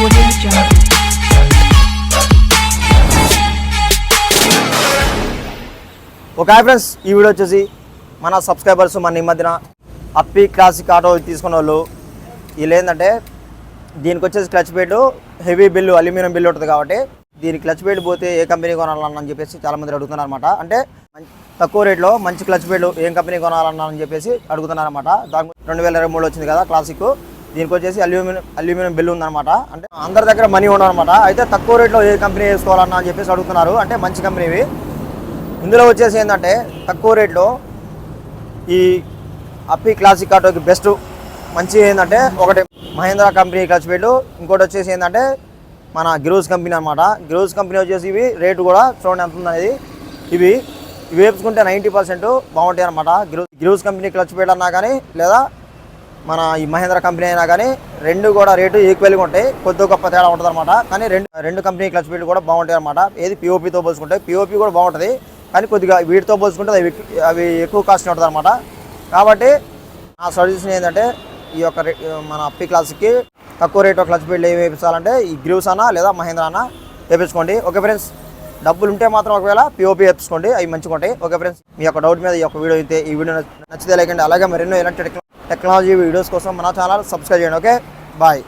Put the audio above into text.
ఒక hi friends. ఈ video వచ్చేసి మన సబ్స్క్రైబర్స్ మన ఈ మధ్యన అప్పి క్లాసిక్ ఆటో తీసుకున్న వాళ్ళు. వీళ్ళు ఏంటంటే దీనికి వచ్చేసి clutch plate heavy bill aluminium bill ఉంటుంది కాబట్టి దీని క్లచ్ ప్లేట్ పోతే ఏ కంపెనీ కొనాలన్నా చెప్పేసి చాలా మంది అడుగుతున్నారు అనమాట అంటే తక్కువ రేట్లో మంచి క్లచ్ ప్లేట్ ఏం కంపెనీ కొనాలన్నా అని చెప్పేసి అడుగుతున్నారు అనమాట దాని రెండు వేల ఇరవై మూడు వచ్చింది కదా క్లాసిక్. దీనికి వచ్చేసి అల్యూమినియం అల్యూమినియం బిల్ ఉందన్నమాట. అంటే అందరి దగ్గర మనీ ఉండనమాట అయితే తక్కువ రేట్లో ఏ కంపెనీ వేసుకోవాలన్నా అని చెప్పేసి అడుగుతున్నారు. అంటే మంచి కంపెనీవి. ఇందులో వచ్చేసి ఏంటంటే తక్కువ రేట్లో ఈ అప్పి క్లాసిక్ ఆటోకి బెస్ట్ మంచి ఏంటంటే ఒకటి మహేంద్ర కంపెనీ క్లచ్ ఇంకోటి వచ్చేసి ఏంటంటే మన గిరోజ్ కంపెనీ అనమాట గిరోజ్ కంపెనీ వచ్చేసి ఇవి రేటు కూడా చూడండి ఎంత ఉందనేది. ఇవి ఇవి వేపుకుంటే నైంటీ పర్సెంట్ బాగుంటాయి అనమాట గిరోజ్ గిరోజ్ కంపెనీ క్లచ్ పెట్టన్నా అన్నా కానీ లేదా మన ఈ మహేంద్ర కంపెనీ అయినా కానీ రెండు కూడా రేటు ఈక్వల్గా ఉంటాయి. కొద్ది గొప్ప తేడా ఉంటుంది అనమాట కానీ రెండు రెండు కంపెనీ క్లచ్ బీట్లు కూడా బాగుంటాయి అనమాట ఏది పిఓపితో పోల్చుకుంటే పిఓపి కూడా బాగుంటుంది. కానీ కొద్దిగా వీటితో పోల్చుకుంటే అవి అవి ఎక్కువ కాస్ట్ ఉంటుంది అనమాట కాబట్టి నా సజెషన్ ఏంటంటే ఈ యొక్క మన అప్పి క్లాస్కి తక్కువ రేట్ క్లచ్ బీట్లు ఏమి వేయించాలంటే ఈ గ్రూస్ అన్నా లేదా మహేంద్ర అన్నా వేయించుకోండి ఓకే ఫ్రెండ్స్ డబ్బులు ఉంటే మాత్రం ఒకవేళ పిఓపి వేపించుకోండి. అవి మంచిగా ఉంటాయి ఓకే ఫ్రెండ్స్ మీ యొక్క డౌట్ మీద ఈ యొక్క వీడియో అయితే ఈ వీడియో నచ్చితే లేకండి అలాగే మరెన్నో ఇలాంటి టెక్నాలజీ వీడియోస్ కోసం మన ఛానల్ సబ్స్క్రైబ్ చేయండి ఓకే బాయ్